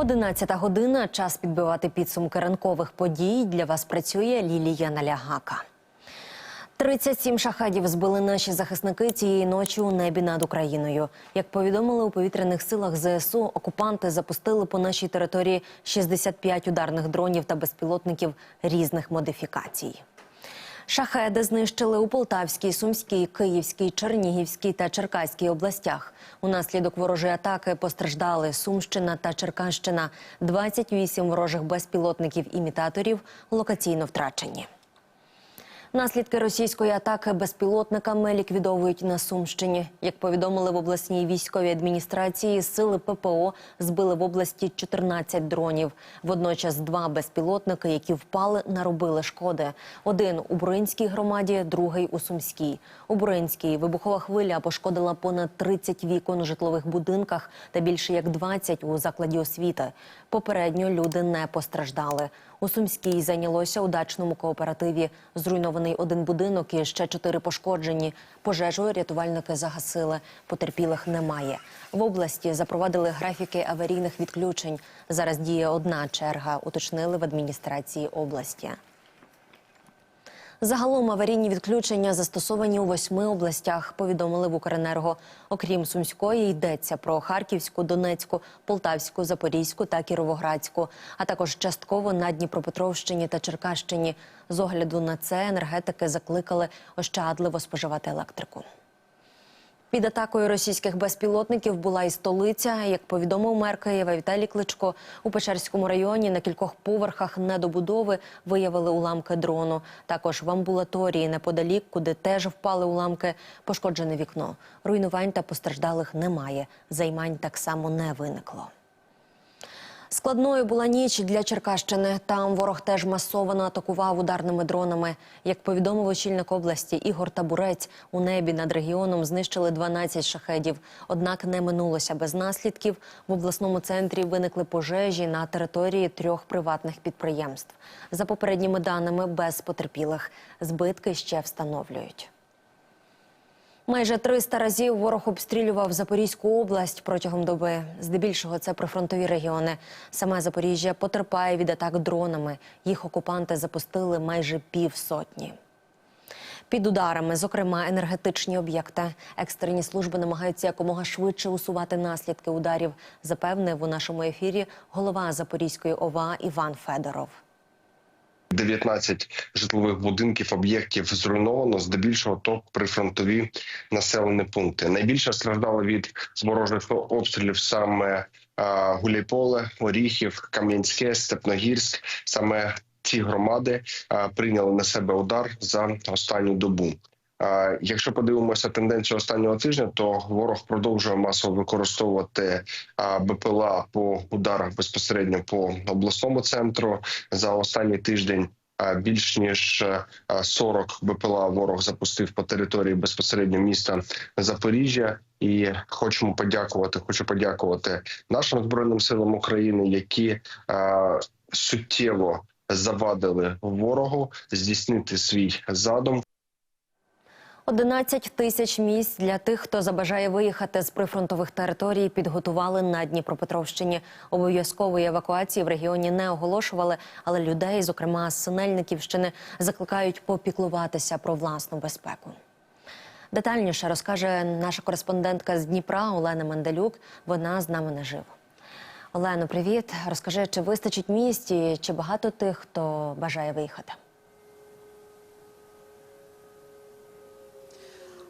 Одинадцята година. Час підбивати підсумки ранкових подій. Для вас працює Лілія Налягака. 37 шахедів збили наші захисники цієї ночі у небі над Україною. Як повідомили у повітряних силах ЗСУ, окупанти запустили по нашій території 65 ударних дронів та безпілотників різних модифікацій. Шахеди знищили у Полтавській, Сумській, Київській, Чернігівській та Черкаській областях. Унаслідок ворожої атаки постраждали Сумщина та Черкащина. 28 ворожих безпілотників-імітаторів локаційно втрачені. Наслідки російської атаки безпілотниками ліквідовують на Сумщині. Як повідомили в обласній військовій адміністрації, сили ППО збили в області 14 дронів. Водночас два безпілотники, які впали, наробили шкоди. Один у Буринській громаді, другий у Сумській. У Буринській вибухова хвиля пошкодила понад 30 вікон у житлових будинках та більше як 20 у закладі освіти. Попередньо люди не постраждали. У Сумській зайнялося у дачному кооперативі. Зруйнований один будинок і ще чотири пошкоджені. Пожежу рятувальники загасили. Потерпілих немає. В області запровадили графіки аварійних відключень. Зараз діє одна черга, уточнили в адміністрації області. Загалом аварійні відключення застосовані у восьми областях. Повідомили в Укренерго. Окрім Сумської, йдеться про Харківську, Донецьку, Полтавську, Запорізьку та Кіровоградську, а також частково на Дніпропетровщині та Черкащині. З огляду на це енергетики закликали ощадливо споживати електрику. Під атакою російських безпілотників була і столиця. Як повідомив мер Києва Віталій Кличко, у Печерському районі на кількох поверхах недобудови виявили уламки дрону. Також в амбулаторії неподалік, куди теж впали уламки, пошкоджене вікно. Руйнувань та постраждалих немає. Займань так само не виникло. Складною була ніч для Черкащини. Там ворог теж масово атакував ударними дронами. Як повідомив очільник області Ігор Табурець, у небі над регіоном знищили 12 шахедів. Однак не минулося без наслідків. В обласному центрі виникли пожежі на території трьох приватних підприємств. За попередніми даними, без потерпілих. Збитки ще встановлюють. Майже 300 разів ворог обстрілював Запорізьку область протягом доби. Здебільшого це прифронтові регіони. Саме Запоріжжя потерпає від атак дронами. Їх окупанти запустили майже півсотні. Під ударами, зокрема, енергетичні об'єкти. Екстрені служби намагаються якомога швидше усувати наслідки ударів. Запевнив у нашому ефірі голова Запорізької ОВА Іван Федоров. 19 житлових будинків, об'єктів зруйновано, здебільшого то прифронтові населені пункти. Найбільше страждало від ворожих обстрілів саме Гуляйполе, Оріхів, Кам'янське, Степногірськ. Саме ці громади прийняли на себе удар за останню добу. Якщо подивимося тенденцію останнього тижня, то ворог продовжує масово використовувати БПЛА по ударах безпосередньо по обласному центру за останній тиждень. Більш ніж а, 40 БПЛА ворог запустив по території безпосередньо міста Запоріжжя, і хочемо подякувати. Хочу подякувати нашим збройним силам України, які суттєво завадили ворогу здійснити свій задум. 11 тисяч місць для тих, хто забажає виїхати з прифронтових територій, підготували на Дніпропетровщині. Обов'язкової евакуації в регіоні не оголошували, але людей, зокрема з Синельниківщини, закликають попіклуватися про власну безпеку. Детальніше розкаже наша кореспондентка з Дніпра Олена Менделюк. Вона з нами наживо. Олено, привіт. Розкажи, чи вистачить місць і чи багато тих, хто бажає виїхати?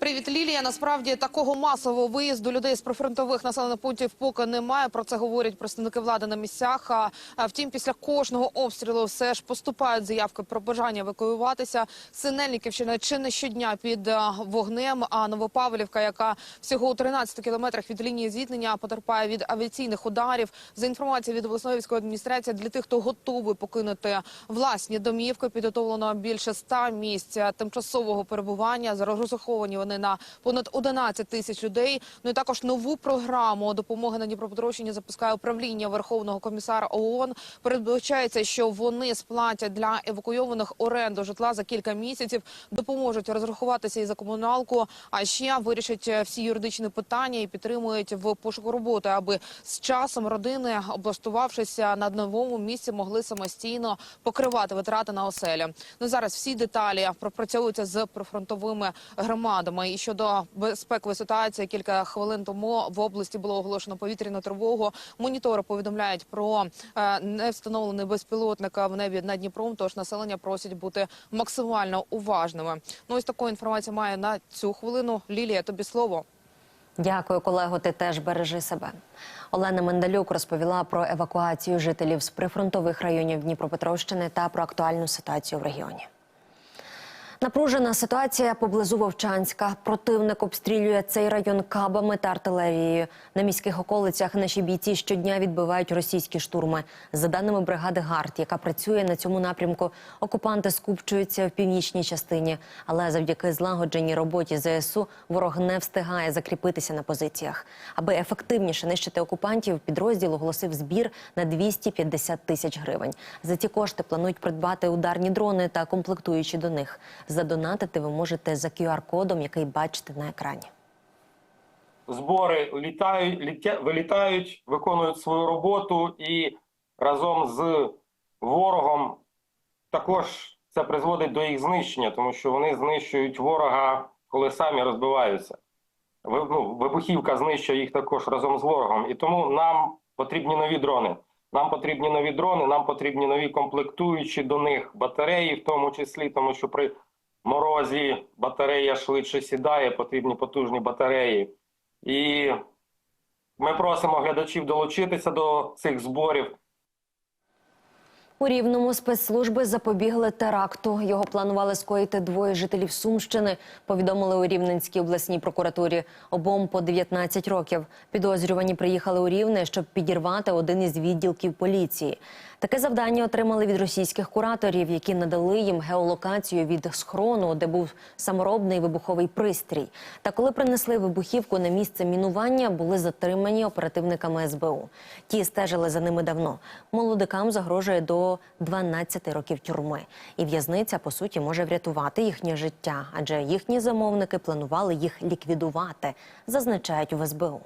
Привіт, Лілія. Насправді такого масового виїзду людей з прифронтових населених пунктів поки немає. Про це говорять представники влади на місцях. А втім, після кожного обстрілу все ж поступають заявки про бажання евакуюватися. Синельниківщина чи не щодня під вогнем. А Новопавлівка, яка всього у 13 кілометрах від лінії зіткнення, потерпає від авіаційних ударів. За інформацією від обласної військової адміністрації, для тих, хто готовий покинути власні домівки, підготовлено більше 100 місць тимчасового перебування. Розраховані вони спрямований на понад 11 тисяч людей. Ну і також нову програму допомоги на Дніпропетровщині запускає управління Верховного комісара ООН. Передбачається, що вони сплатять для евакуйованих оренду житла за кілька місяців, допоможуть розрахуватися і за комуналку, а ще вирішать е, всі юридичні питання і підтримують в пошуку роботи, аби з часом родини, облаштувавшися на новому місці, могли самостійно покривати витрати на оселі. Ну зараз всі деталі пропрацьовуються з прифронтовими громадами. І щодо безпекової ситуації, кілька хвилин тому в області було оголошено повітряну тривогу. Монітори повідомляють про е, невстановлений безпілотник в небі над Дніпром. Тож населення просять бути максимально уважними. Ну ось таку інформацію має на цю хвилину. Лілія, тобі слово. Дякую, колего. Ти теж бережи себе. Олена Мендалюк розповіла про евакуацію жителів з прифронтових районів Дніпропетровщини та про актуальну ситуацію в регіоні. Напружена ситуація поблизу Вовчанська. Противник обстрілює цей район кабами та артилерією. На міських околицях наші бійці щодня відбивають російські штурми. За даними бригади ГАРД, яка працює на цьому напрямку, окупанти скупчуються в північній частині. Але завдяки злагодженій роботі ЗСУ ворог не встигає закріпитися на позиціях. Аби ефективніше нищити окупантів, підрозділ оголосив збір на 250 тисяч гривень. За ці кошти планують придбати ударні дрони та комплектуючі до них. Задонатити ви можете за QR-кодом, який бачите на екрані. збори літають, літя, вилітають, виконують свою роботу і разом з ворогом також це призводить до їх знищення, тому що вони знищують ворога, коли самі розбиваються. Ну, Вибухівка знищує їх також разом з ворогом. І тому нам потрібні нові дрони. Нам потрібні нові дрони, нам потрібні нові комплектуючі до них батареї, в тому числі, тому що при морозі батарея швидше сідає, потрібні потужні батареї. І ми просимо глядачів долучитися до цих зборів. У Рівному спецслужби запобігли теракту. Його планували скоїти двоє жителів Сумщини. Повідомили у Рівненській обласній прокуратурі. Обом по 19 років. Підозрювані приїхали у Рівне, щоб підірвати один із відділків поліції. Таке завдання отримали від російських кураторів, які надали їм геолокацію від схрону, де був саморобний вибуховий пристрій. Та коли принесли вибухівку на місце мінування, були затримані оперативниками СБУ. Ті стежили за ними давно. Молодикам загрожує до 12 років тюрми. І в'язниця, по суті, може врятувати їхнє життя, адже їхні замовники планували їх ліквідувати, зазначають в СБУ.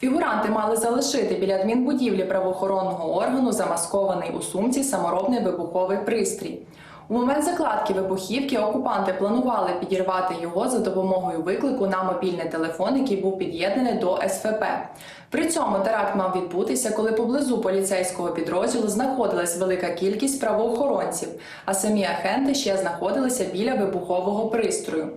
Фігуранти мали залишити біля адмінбудівлі правоохоронного органу замаскований у сумці саморобний вибуховий пристрій. У момент закладки вибухівки окупанти планували підірвати його за допомогою виклику на мобільний телефон, який був під'єднаний до СФП. При цьому теракт мав відбутися, коли поблизу поліцейського підрозділу знаходилась велика кількість правоохоронців, а самі агенти ще знаходилися біля вибухового пристрою.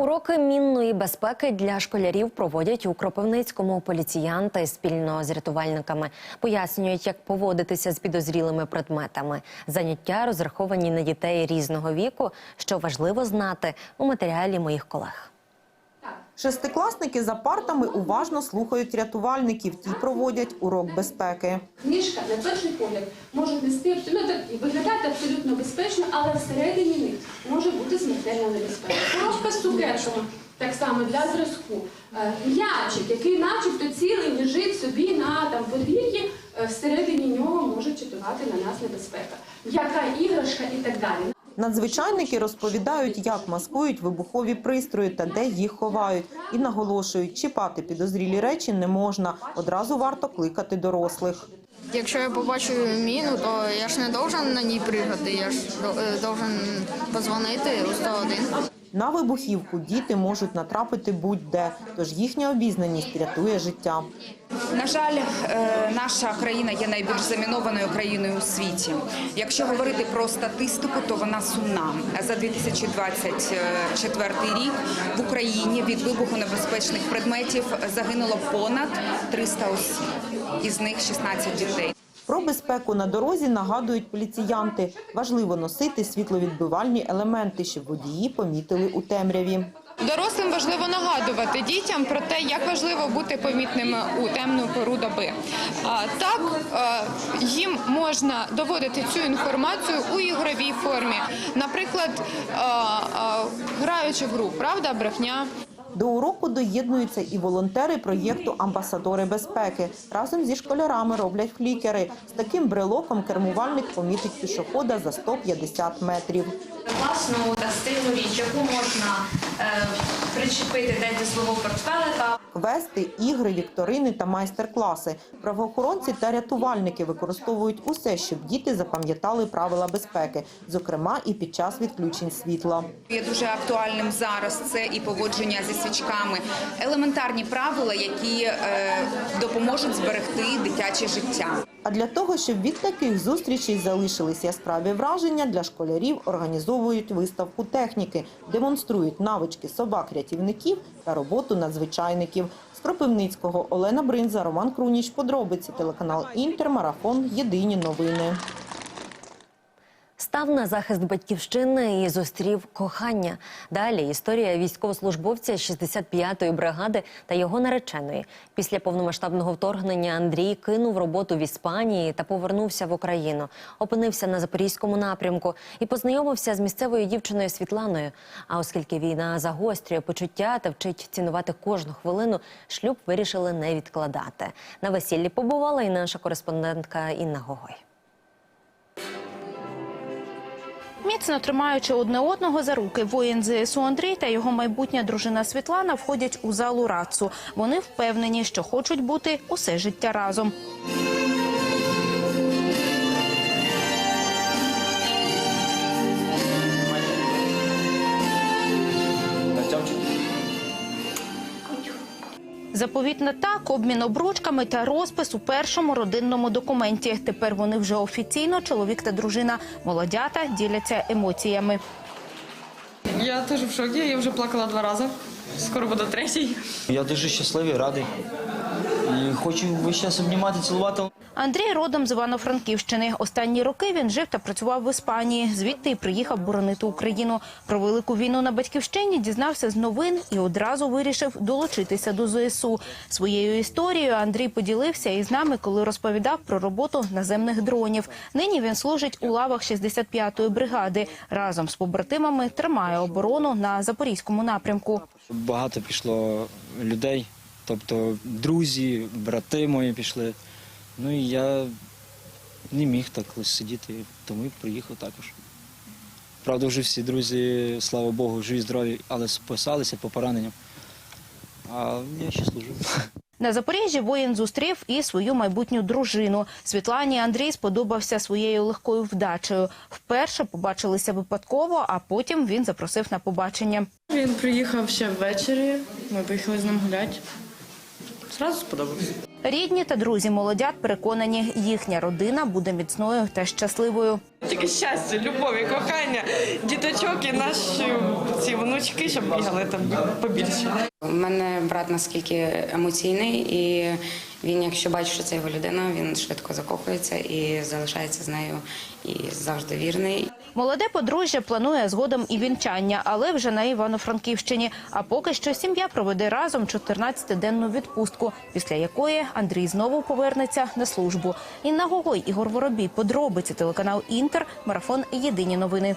Уроки мінної безпеки для школярів проводять у Кропивницькому поліціянти спільно з рятувальниками. Пояснюють, як поводитися з підозрілими предметами. Заняття розраховані на дітей різного віку, що важливо знати у матеріалі моїх колег. Шестикласники за партами уважно слухають рятувальників. Ті проводять урок безпеки. Книжка на перший погляд може нести абсолютно виглядати абсолютно безпечно, але всередині них може бути смертельна небезпека. Коробка з цукерками, так само для зразку. Е, М'ячик, який начебто цілий лежить собі на там подвір'ї, е, всередині нього може чатувати на нас небезпека. Яка іграшка і так далі. Надзвичайники розповідають, як маскують вибухові пристрої та де їх ховають. І наголошують, чіпати підозрілі речі не можна. Одразу варто кликати дорослих. Якщо я побачу міну, то я ж не должен на ній пригати, я ж е, должен позвонити у 101. На вибухівку діти можуть натрапити будь-де, тож їхня обізнаність рятує життя. На жаль, е, наша країна є найбільш замінованою країною у світі. Якщо говорити про статистику, то вона сумна. За 2024 рік в Україні від вибухонебезпечних предметів загинуло понад 300 осіб, із них 16 дітей. Про безпеку на дорозі нагадують поліціянти. Важливо носити світловідбивальні елементи, щоб водії помітили у темряві. Дорослим важливо нагадувати дітям про те, як важливо бути помітними у темну пору доби. Так е, їм можна доводити цю інформацію у ігровій формі, наприклад, е, е, граючи в гру, правда, брехня. До уроку доєднуються і волонтери проєкту Амбасадори безпеки. Разом зі школярами роблять флікери. З таким брелоком кермувальник помітить пішохода за 150 метрів. Класну та стильну річ, яку можна е, причепити десь до свого портфелика. Квести, ігри, вікторини та майстер-класи. Правоохоронці та рятувальники використовують усе, щоб діти запам'ятали правила безпеки, зокрема і під час відключень світла. Є дуже актуальним зараз це і поводження зі свічками, елементарні правила, які е, допоможуть зберегти дитяче життя. А для того, щоб від таких зустрічей залишились яскраві враження, для школярів організовують виставку техніки, демонструють навички собак-рятівників та роботу надзвичайників. З Кропивницького Олена Бринза, Роман Круніч. Подробиці телеканал Інтер. Марафон. Єдині новини. Став на захист батьківщини і зустрів кохання. Далі історія військовослужбовця 65-ї бригади та його нареченої. Після повномасштабного вторгнення Андрій кинув роботу в Іспанії та повернувся в Україну. Опинився на запорізькому напрямку і познайомився з місцевою дівчиною Світланою. А оскільки війна загострює почуття та вчить цінувати кожну хвилину, шлюб вирішили не відкладати. На весіллі побувала і наша кореспондентка Інна Гогой. Міцно тримаючи одне одного за руки, воїн ЗСУ Андрій та його майбутня дружина Світлана входять у залу РАЦУ. Вони впевнені, що хочуть бути усе життя разом. Заповітна так, обмін обручками та розпис у першому родинному документі. Тепер вони вже офіційно чоловік та дружина. Молодята діляться емоціями. Я теж в шокі, я вже плакала два рази. Скоро буде третій. Я дуже щасливий, радий. І хочу весь час обнімати, цілувати. Андрій родом з Івано-Франківщини. Останні роки він жив та працював в Іспанії. Звідти й приїхав боронити Україну. Про велику війну на батьківщині дізнався з новин і одразу вирішив долучитися до ЗСУ. Своєю історією Андрій поділився із нами, коли розповідав про роботу наземних дронів. Нині він служить у лавах 65-ї бригади. Разом з побратимами тримає оборону на запорізькому напрямку. Багато пішло людей, тобто друзі, брати мої пішли. Ну і я не міг так ось сидіти, тому і приїхав також. Правда, вже всі друзі, слава Богу, живі, здорові, але списалися по пораненням. А я ще служу. На Запоріжжі воїн зустрів і свою майбутню дружину. Світлані Андрій сподобався своєю легкою вдачею. Вперше побачилися випадково, а потім він запросив на побачення. Він приїхав ще ввечері. Ми поїхали з ним гуляти. Зразу сподобався. Рідні та друзі молодят переконані, їхня родина буде міцною та щасливою. Тільки щастя, любов і кохання, діточок і наші ці внучки, щоб бігали там побільше. У мене брат наскільки емоційний, і він, якщо бачить, що це його людина, він швидко закохується і залишається з нею і завжди вірний. Молоде подружжя планує згодом і вінчання, але вже на Івано-Франківщині. А поки що сім'я проведе разом 14-денну відпустку, після якої Андрій знову повернеться на службу. Інна Гогой, Ігор Воробій, подробиці телеканал Інтер, марафон Єдині новини.